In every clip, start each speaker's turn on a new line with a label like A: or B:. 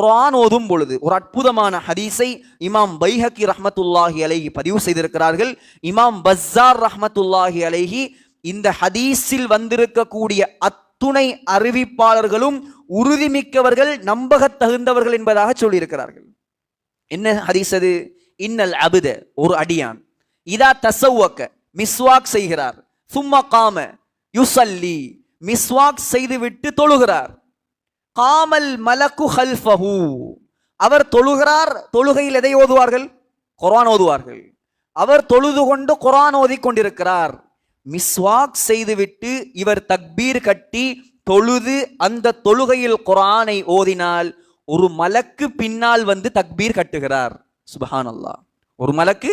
A: குரான் ஓதும் பொழுது ஒரு அற்புதமான ஹதீஸை இமாம் பைஹக்கி ரஹமத்துல்லாஹி அலைஹி பதிவு செய்திருக்கிறார்கள். இமாம் பஸ்ஸார் ரஹமத்துல்லாஹி அலைஹி இந்த ஹதீஸில் வந்திருக்கக்கூடிய அத்துணை அறிவிப்பாளர்களும் உறுதிமிக்கவர்கள் நம்பகத் தகுந்தவர்கள் என்பதாக சொல்லியிருக்கிறார்கள். என்ன ஹதீஸ் அது? இன்னல் அபுத ஒரு அடியான். இதா தசவ்வக்க மிஸ்வாக் செய்கிறார். சும்மா காம யுசல்லி மிஸ்வாக் செய்துவிட்டு தொழுகிறார். காமல் மலக்கு ஹல்ஃபஹு அவர் தொழுகிறார் தொழுகையில் எதை ஓதுவார்கள்? குரான் ஓதுவார்கள். அவர் தொழுது கொண்டு குரான் ஓதிக் கொண்டிருக்கிறார். மிஸ்வாக் செய்துவிட்டு இவர் தக்பீர் கட்டி தொழுது அந்த தொழுகையில் குரானை ஓதினால் ஒரு மலக்கு பின்னால் வந்து தக்பீர் கட்டுகிறார். சுபஹான் அல்லா ஒரு மலக்கு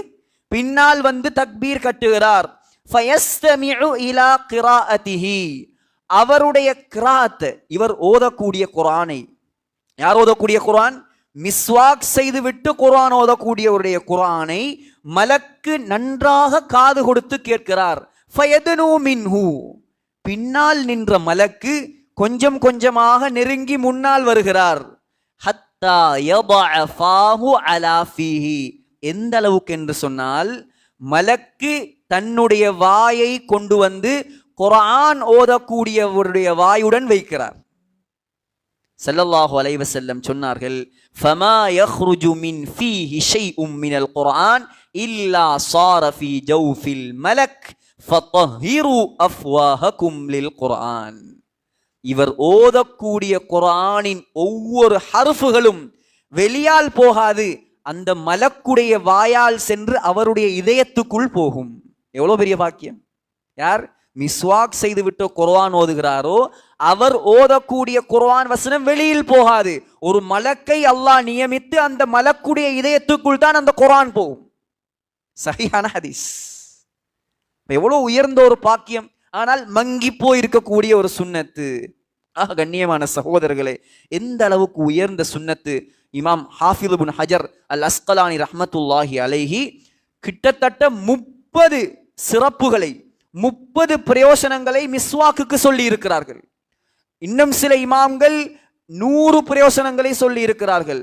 A: பின்னால் வந்து தக்பீர் கட்டுகிறார். இலா அவருடைய கிராத் இவர் ஓதக்கூடிய குரானை. யார் ஓதக்கூடிய குரான்? மிஸ்வாக் செய்துவிட்டு குரான் ஓதக்கூடியவருடைய குரானை மலக்கு நன்றாக காது கொடுத்து கேட்கிறார். மின்ஹு. பின்னால் நின்ற மலக்கு கொஞ்சம் கொஞ்சமாக நெருங்கி முன்னால் வருகிறார். ஃபாஹு எந்த அளவுக்கு என்று சொன்னால் மலக்கு தன்னுடைய வாயை கொண்டு வந்து குரான் ஓதக்கூடியவருடைய வாயுடன் வைக்கிறார். செல்லல்லாஹு அலைவ செல்லம் சொன்னார்கள் ஃபமா யக்ருஜு மின் ஃபீஹி ஷைஉம் மினல் குர்ஆன் இல்லா சார ஃபீ ஜௌஃபில் மலக் ஃபதஹிரு அஃப்வாஹகும் லில் குர்ஆன். இவர் ஓதக்கூடிய குர்ஆனின் ஒவ்வொரு ஹர்ஃபுகளும் வெளியால் போகாது அந்த மலக்குடைய வாயால் சென்று அவருடைய இதயத்துக்குள் போகும். எவ்வளவு பெரிய பாக்கியம்? யார்? மிஸ்வாக் செய்துவிட்டு குர்வான் ஓதுகிறாரோ அவர் ஓதக்கூடிய குர்வான் வசனம் வெளியில் போகாது. ஒரு மலக்கை அல்லாஹ் நியமித்து அந்த மலக்குடைய இதயத்துக்குள் தான் அந்த குரான் போகும். சரியான ஹதீஸ். எவ்வளவு உயர்ந்த ஒரு பாக்கியம். ஆனால் மங்கி போயிருக்கக்கூடிய ஒரு சுண்ணத்து. ஆஹ் கண்ணியமான சகோதரர்களே எந்த அளவுக்கு உயர்ந்த சுன்னத்து இமாம் ஹாஃபிதுபின் ஹஜர் அல் அஸ்கலானி ரஹமத்துல்லாஹி அலைஹி கிட்டத்தட்ட முப்பது சிறப்புகளை முப்பது பிரயோசனங்களை மிஸ்வாக்குக்கு சொல்லி இருக்கிறார்கள் இன்னும் சில இமாம்கள் நூறு பிரயோசனங்களை சொல்லி இருக்கிறார்கள்